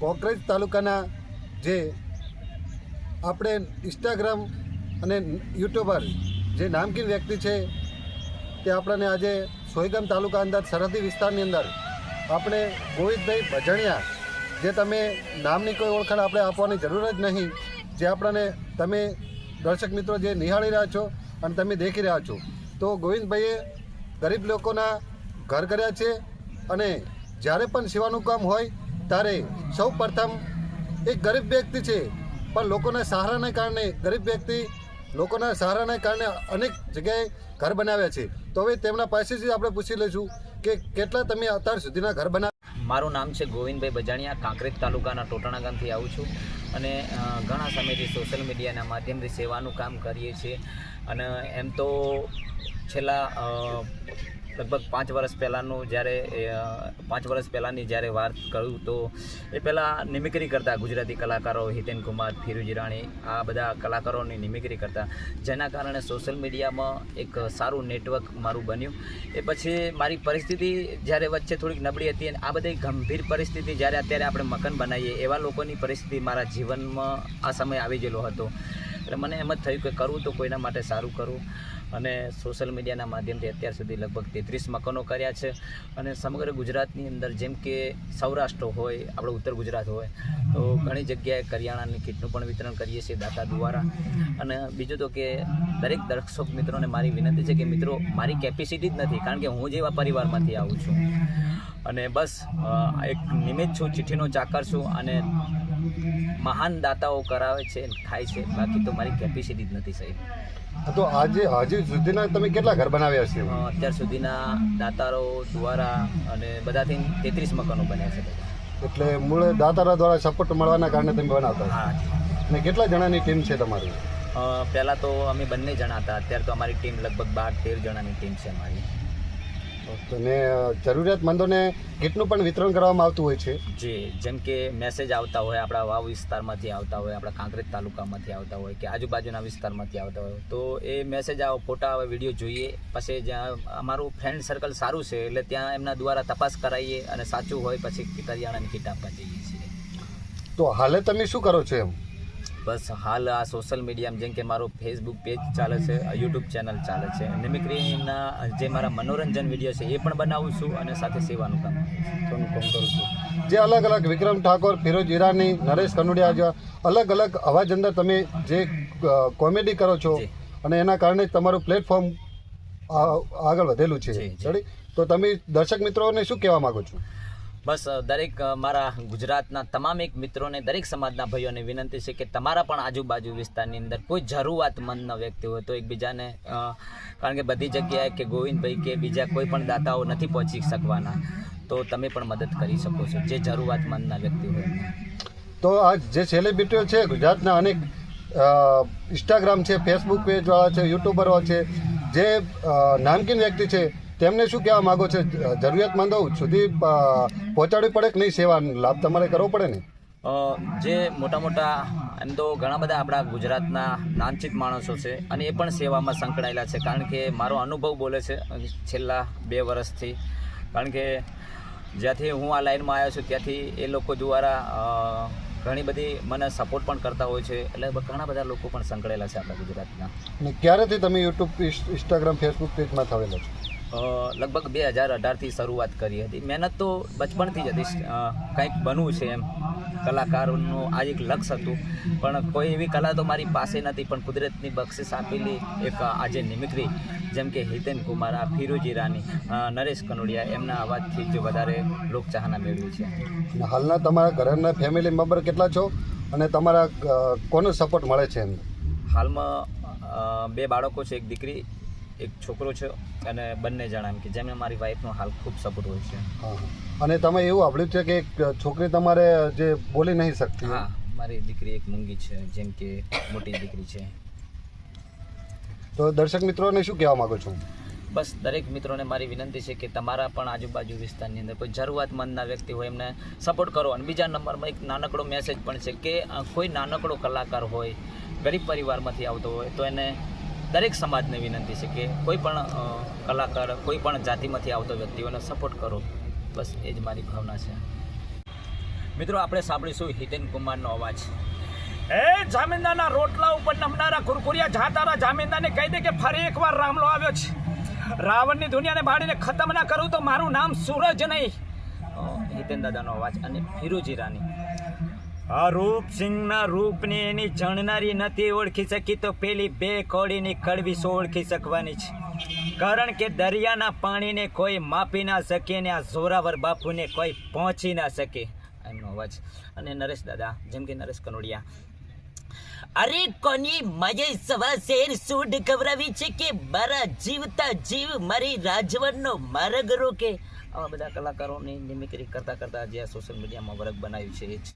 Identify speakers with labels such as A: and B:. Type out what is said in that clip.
A: કોકરેજ તાલુકાના જે આપણે ઇન્સ્ટાગ્રામ અને યુટ્યુબર જે નામકીન વ્યક્તિ છે, તે આપણને આજે સોયગામ તાલુકા અંદર સરહદી વિસ્તારની અંદર આપણે ગોવિંદભાઈ ભજણિયા, જે તમે નામની કોઈ ઓળખાણ આપણે આપવાની જરૂર જ નહીં, જે આપણને તમે દર્શક મિત્રો જે નિહાળી રહ્યા છો અને તમે દેખી રહ્યા છો. તો ગોવિંદભાઈએ ગરીબ લોકોના ઘર કર્યા છે અને જ્યારે પણ સેવાનું કામ હોય ત્યારે સૌ પ્રથમ એક ગરીબ વ્યક્તિ છે, પણ લોકોના સહારાને કારણે ગરીબ વ્યક્તિ લોકોના સહારાને કારણે અનેક જગ્યાએ ઘર બનાવ્યા છે. તો હવે તેમના પાસેથી આપણે પૂછી લઈશું કે કેટલા તમે અત્યાર સુધીના ઘર બનાવ્યા
B: મારું નામ છે ગોવિંદભાઈ બજાણિયા, કાંકરેજ તાલુકાના ટોટાણા ગામથી આવું છું. અને ઘણા સમયથી સોશિયલ મીડિયાના માધ્યમથી સેવાનું કામ કરીએ છીએ. અને એમ તો છેલ્લા લગભગ પાંચ વર્ષ પહેલાંનું જ્યારે પાંચ વર્ષ પહેલાંની જ્યારે વાત કરું તો એ પહેલાં નિમિકરી કરતા ગુજરાતી કલાકારો હિતેન કુમાર, ફિરુજ રાણી, આ બધા કલાકારોની નિમિકરી કરતા. જેના કારણે સોશિયલ મીડિયામાં એક સારું નેટવર્ક મારું બન્યું. એ પછી મારી પરિસ્થિતિ જ્યારે વચ્ચે થોડીક નબળી હતી અને આ બધી ગંભીર પરિસ્થિતિ જ્યારે અત્યારે આપણે મકાન બનાવીએ, એવા લોકોની પરિસ્થિતિ મારા જીવનમાં આ સમય આવી ગયેલો હતો. એટલે મને એમ જ થયું કે કરવું તો કોઈના માટે સારું કરવું અને સોશિયલ મીડિયાના માધ્યમથી અત્યાર સુધી લગભગ તેત્રીસ મકાનો કર્યા છે. અને સમગ્ર ગુજરાતની અંદર જેમ કે સૌરાષ્ટ્ર હોય આપણે ઉત્તર ગુજરાત હોય, તો ઘણી જગ્યાએ કરિયાણાની કીટનું પણ વિતરણ કરીએ છીએ, દાતા દ્વારા. અને બીજું તો કે દરેક દર્શક મિત્રોને મારી વિનંતી છે કે મિત્રો, મારી કેપેસિટી જ નથી, કારણ કે હું જેવા પરિવારમાંથી આવું છું. અને બસ એક નિમિત્ત છું, ચિઠ્ઠીનો ચાકર છું અને મહાન દાતાઓ કરાવે છે, થાય છે. બાકી તો મારી કેપેસિટી જ નથી, સાહેબ.
A: તો આજે હજી સુધીના તમે કેટલા ઘર બનાવ્યા છે?
B: અત્યાર સુધીના દાતારો દ્વારા અને બધાથી તેત્રીસ મકાનો બન્યા છે.
A: એટલે મૂળ દાતારા દ્વારા સપોર્ટ મળવાના કારણે તમે બનાવતા
B: હા.
A: અને કેટલા જણાની ટીમ છે તમારી?
B: પહેલાં તો અમે બંને જણા હતા. અત્યારે તો અમારી ટીમ લગભગ બાર તેર જણાની ટીમ છે અમારી.
A: અને જરૂરિયાતમંદોને કીટનું પણ વિતરણ કરવામાં આવતું હોય છે.
B: જે જેમ કે મેસેજ આવતા હોય આપણા વાવ વિસ્તારમાંથી આવતા હોય આપણા કાંકરેજ તાલુકામાંથી આવતા હોય કે આજુબાજુના વિસ્તારમાંથી આવતા હોય તો એ મેસેજ આવો ફોટા આવે વીડિયો જોઈએ. પછી જ્યાં અમારું ફ્રેન્ડ સર્કલ સારું છે એટલે ત્યાં એમના દ્વારા તપાસ કરાવીએ અને સાચું હોય પછી કરિયાણાની કીટ આપવા જઈએ છીએ.
A: તો હાલે તમે શું કરો છો એમ?
B: બસ હાલ આ સોશિયલ મીડિયામાં જેમ કે મારું ફેસબુક પેજ ચાલે છે યુટ્યુબ ચેનલ ચાલે છે. મિમિક્રીના જે મારા મનોરંજન વીડિયો છે એ પણ બનાવું છું અને સાથે સેવાનું કામ.
A: ફોન કરું છું. જે અલગ અલગ વિક્રમ ઠાકોર ફિરોજ ઈરાની નરેશ કનુડિયા જેવા અલગ અલગ અવાજ અંદર તમે જે કોમેડી કરો છો અને એના કારણે તમારું પ્લેટફોર્મ આગળ વધેલું છે. તો તમે દર્શક મિત્રોને શું કહેવા માંગો છો?
B: બસ દરેક મારા ગુજરાતના તમામ એક મિત્રોને, દરેક સમાજના ભાઈઓને વિનંતી છે કે તમારા પણ આજુબાજુ વિસ્તારની અંદર કોઈ જરૂરિયાતમંદ વ્યક્તિ હોય તો એકબીજાને કારણ કે બધી જગ્યાએ કે ગોવિંદભાઈ કે બીજા કોઈ પણ દાતાઓ નથી પહોંચી શકવાના, તો તમે પણ મદદ કરી શકો છો, જે જરૂરિયાતમંદના વ્યક્તિ હોય.
A: તો આ જે સેલિબ્રિટીઓ છે, ગુજરાતના અનેક ઇન્સ્ટાગ્રામ છે ફેસબુક પેજવાળા છે યુટ્યુબરો છે, જે નામકીન વ્યક્તિ છે તેમને શું કહેવા માગો છો? જરૂરિયાતમંદો સુધી પહોંચાડવી પડે કે નહીં? સેવા લાભ તમારે કરવો પડે ને?
B: જે મોટા મોટા એમ તો ઘણા બધા આપણા ગુજરાતના નામચીત માણસો છે અને એ પણ સેવામાં સંકળાયેલા છે. કારણ કે મારો અનુભવ બોલે છે છેલ્લા બે વર્ષથી. કારણ કે જ્યાંથી હું આ લાઈનમાં આવ્યો છું ત્યાંથી એ લોકો દ્વારા ઘણી બધી મને સપોર્ટ પણ કરતા હોય છે. એટલે ઘણા બધા લોકો પણ સંકળાયેલા છે આપણા ગુજરાતના.
A: ક્યારેથી તમે યુટ્યુબ ઇન્સ્ટાગ્રામ ફેસબુક પેજમાં થવેલા છો?
B: લગભગ બે હજાર અઢારથી શરૂઆત કરી હતી. મહેનત તો બચપણથી જ હતી. કંઈક બનવું છે એમ. કલાકારનું આ એક લક્ષ્ય હતું. પણ કોઈ એવી કલા તો મારી પાસે નથી પણ કુદરતની બક્ષિસ આપેલી એક આજે નિમિત્રી જેમ કે હિતેન કુમાર આ ફિરોજી રાની નરેશ કનોડિયા એમના અવાજથી જ વધારે લોકચાહના મેળવી છે.
A: હાલના તમારા ઘરના ફેમિલી મેમ્બર કેટલા છો? અને તમારા કોનો સપોર્ટ મળે છે એમ
B: હાલમાં બે બાળકો છે એક દીકરી એક છોકરો છે અને બંને જણા એમ કે જેમને મારી વાઈફનો હાલ ખૂબ સપોર્ટ હોય છે.
A: અને તમે એવું સાંભળ્યું છે કે એક છોકરી તમારે જે બોલી નહીં શકતી?
B: હા મારી દીકરી એક મૂંગી છે જેમ કે મોટી દીકરી છે.
A: તો દર્શક મિત્રોને શું કહેવા માગો છો?
B: બસ દરેક મિત્રોને મારી વિનંતી છે કે તમારા પણ આજુબાજુ વિસ્તારની અંદર કોઈ જરૂરિયાતમંદના વ્યક્તિ હોય એમને સપોર્ટ કરો. અને બીજા નંબરમાં એક નાનકડો મેસેજ પણ છે કે કોઈ નાનકડો કલાકાર હોય ગરીબ પરિવારમાંથી આવતો હોય તો એને દરેક સમાજને વિનંતી છે કે કોઈ પણ કલાકાર કોઈ પણ જાતિમાંથી આવતો વ્યક્તિઓને સપોર્ટ કરો. બસ એ જ મારી ભાવના છે. મિત્રો આપણે સાંભળીશું હિતેન કુમારનો અવાજ. એ જામીનદારના રોટલા ઉપર નમનારા કુરકુરિયા જાતારા જામીનદારને કહી દે કે ફરી એકવાર રામલો આવ્યો છે. રાવણની દુનિયાને બાળીને ખતમ ના કરું તો મારું નામ સૂરજ નહીં. હિતેન દાદાનો અવાજ અને ફિરોજી રાની. આ રૂપસિંહના રૂપને એની જણનારી નથી ઓળખી શકી તો પેલી બે કોડીની કડવી સો ઓળખી શકવાની છે. કારણ કે દરિયાના પાણીને કોઈ માપી ના શકે ને આ જોરાવર બાપુને કોઈ પહોંચી ના શકે. એમનો અવાજ. અને નરેશ દાદા, જેમ કે નરેશ કનોડિયા. અરે કોની મજે સવા શેર સૂડ ગવરાવી છે કે મારા જીવતા જીવ મારી રાજવનનો માર્ગ રોકે? આવા બધા કલાકારોની મિમિક્રી કરતા કરતા જે સોશિયલ મીડિયામાં વર્ગ બનાવ્યું છે. એ જ